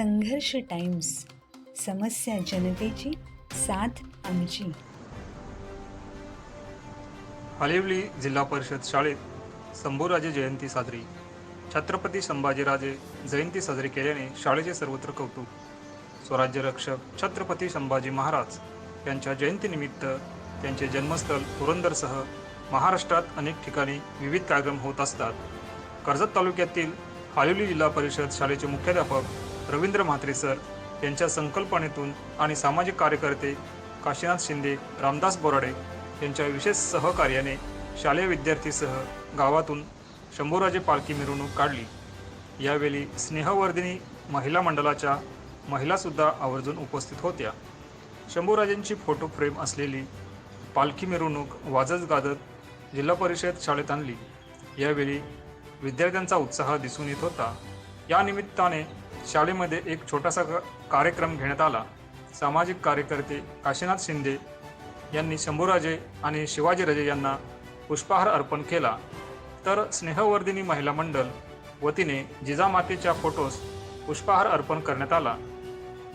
संघर्ष टाइम्स समस्या जनतेची साथ आमची. हालिवली जिल्हा परिषद शाळेत संभूराजे जयंती साजरी. छत्रपती संभाजीराजे जयंती साजरी केल्याने शाळेचे सर्वत्र कौतुक. स्वराज्य रक्षक छत्रपती संभाजी महाराज यांच्या जयंतीनिमित्त त्यांचे जन्मस्थळ पुरंदरसह महाराष्ट्रात अनेक ठिकाणी विविध कार्यक्रम होत असतात. कर्जत तालुक्यातील हालिवली जिल्हा परिषद शाळेचे मुख्याध्यापक रवींद्र म्हात्रे सर यांच्या संकल्पनेतून आणि सामाजिक कार्यकर्ते काशीनाथ शिंदे रामदास बोराडे यांच्या विशेष सहकार्याने शालेय विद्यार्थीसह गावातून शंभूराजे पालखी मिरवणूक काढली. यावेळी स्नेहवर्धिनी महिला मंडळाच्या महिलासुद्धा आवर्जून उपस्थित होत्या. शंभूराजेंची फोटो फ्रेम असलेली पालखी मिरवणूक वाजत गाजत जिल्हा परिषद शाळेत आणली. यावेळी विद्यार्थ्यांचा उत्साह दिसून येत होता. या निमित्ताने शाळेमध्ये एक छोटासा क- कार्यक्रम घेण्यात आला. सामाजिक कार्यकर्ते काशीनाथ शिंदे यांनी शंभूराजे आणि शिवाजीराजे यांना पुष्पहार अर्पण केला. तर स्नेहवर्धिनी महिला मंडळ वतीने जिजामातेच्या फोटोस पुष्पहार अर्पण करण्यात आला.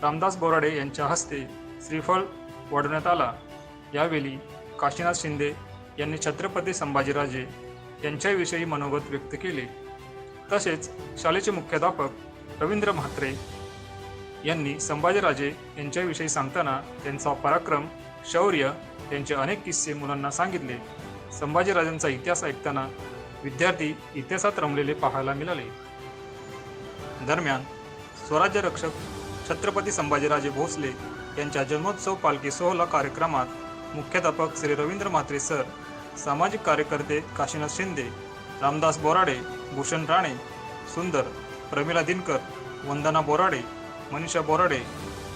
रामदास बोराडे यांच्या हस्ते श्रीफळ वाढवण्यात आला. यावेळी काशीनाथ शिंदे यांनी छत्रपती संभाजीराजे यांच्याविषयी मनोगत व्यक्त केले. तसेच शाळेचे मुख्याध्यापक रवींद्र म्हात्रे यांनी संभाजीराजे यांच्याविषयी सांगताना त्यांचा पराक्रम शौर्य यांचे अनेक किस्से मुलांना सांगितले. संभाजीराजांचा इतिहास ऐकताना विद्यार्थी इतिहासात रमलेले पाहायला मिळाले. दरम्यान स्वराज्य रक्षक छत्रपती संभाजीराजे भोसले यांच्या जन्मोत्सव पालखी सोहळा कार्यक्रमात मुख्याध्यापक श्री रवींद्र म्हात्रे सर सामाजिक कार्यकर्ते काशीनाथ शिंदे रामदास बोराडे भूषण राणे सुंदर प्रमिला दिनकर वंदना बोराडे मनीषा बोराडे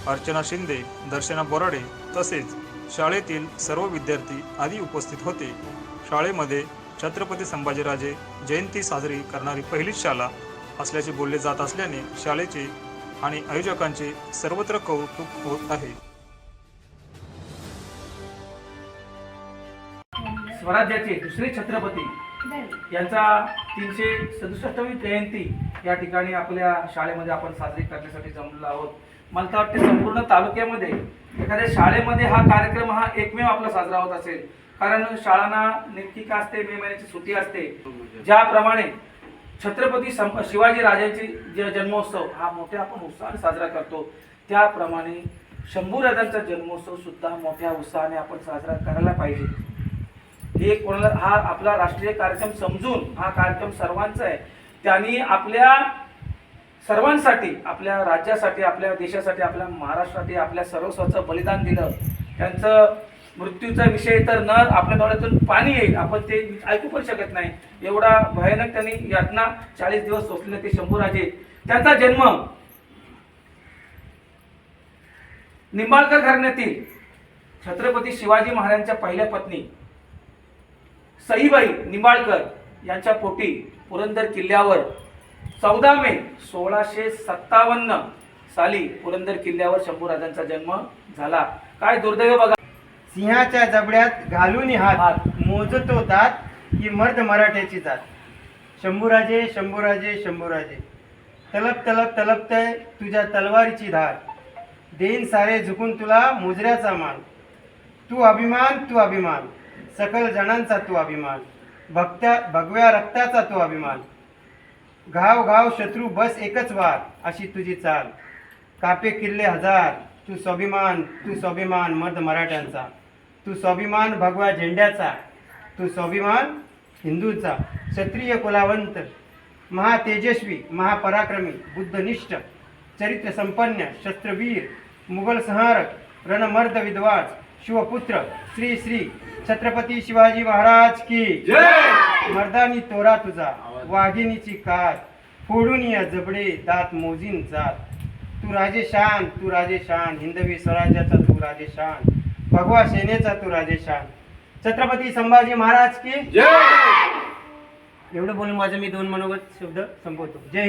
अर्चना शिंदे दर्शना बोराडे तसेच शाळेतील सर्व विद्यार्थी आदी उपस्थित होते. शाळेमध्ये छत्रपती संभाजीराजे जयंती साजरी करणारी पहिलीच शाळा असल्याचे बोलले जात असल्याने शाळेचे आणि आयोजकांचे सर्वत्र कौतुक होत आहे. स्वराज्याचे दुसरे छत्रपती यांचा तीनशे सदुसष्टवी जयंती या ठिकाणी आपल्या शाळेमध्ये आपण साजरी करण्यासाठी जमलेलो आहोत. मला तर वाटते संपूर्ण तालुक्यामध्ये एखाद्या शाळेमध्ये हा कार्यक्रम हा एकमेव आपला साजरा होत असेल. कारण शाळांना नेमकी का असते? मे महिन्याची सुट्टी असते. ज्याप्रमाणे छत्रपती सं शिवाजी राजांची जे जन्मोत्सव हा मोठ्या आपण उत्साहाने साजरा करतो. त्याप्रमाणे शंभूराजांचा जन्मोत्सव सुद्धा मोठ्या उत्साहाने आपण साजरा करायला पाहिजे. हे कोणाला हा आपला राष्ट्रीय कार्यक्रम समजून हा कार्यक्रम सर्वांचा आहे. त्यांनी आपल्या सर्वांसाठी आपल्या राज्यासाठी आपल्या देशासाठी आपल्या महाराष्ट्रासाठी आपल्या सर्वस्वाचं बलिदान दिलं. त्यांचं मृत्यूचा विषय तर न आपल्या डोळ्यातून पाणी येईल. आपण ते ऐकू पण शकत नाही. एवढा भयानक त्यांनी यातना चाळीस दिवस सोसले ते शंभूराजे. त्यांचा जन्म निंबाळकर घराण्यातील छत्रपती शिवाजी महाराजांच्या पहिल्या पत्नी सईबाई निंबाळकर यांच्या पोटी पुरंदर किल्ल्यावर चौदा मे सोळाशे सत्तावन्न साली पुरंदर किल्ल्यावर शंभूराजांचा जन्म झाला. काय दुर्दैव बघा. सिंहाच्या जबड्यात घालून हात हात. मोजतो दात ही मर्द मराठ्याची जात. शंभूराजे शंभूराजे शंभूराजे. तलप तलप तलपतय तुझ्या तलवारीची धार. देईन सारे झुकून तुला मुजऱ्याचा मान. तू अभिमान तू अभिमान. सकल जणांचा तू अभिमान. भक्त्या भगव्या रक्ताचा तू अभिमान. घाव घाव शत्रू बस एकच वार अशी तुझी चाल. कापे किल्ले हजार तू स्वाभिमान तू स्वाभिमान मर्द मराठ्यांचा. तू स्वाभिमान भगवा झेंड्याचा तू स्वाभिमान हिंदूंचा. क्षत्रिय कुलावंत महातेजस्वी महापराक्रमी बुद्धनिष्ठ चरित्र संपन्न शस्त्रवीर मुघल संहारक रणमर्द विद्वास शिवपुत्र श्री श्री छत्रपती शिवाजी महाराज की. मर्दानी तोरा तुझा वाघिणीची कार फोडून या जबडे दात मोजीन जात. तू राजेशान तू राजेशान हिंदवी स्वराज्याचा तू राजेशान भगवा सेनेचा तू राजेशान छत्रपती संभाजी महाराज की. एवढं बोलून माझं मी दोन मनोगत शब्द संपवतो. जय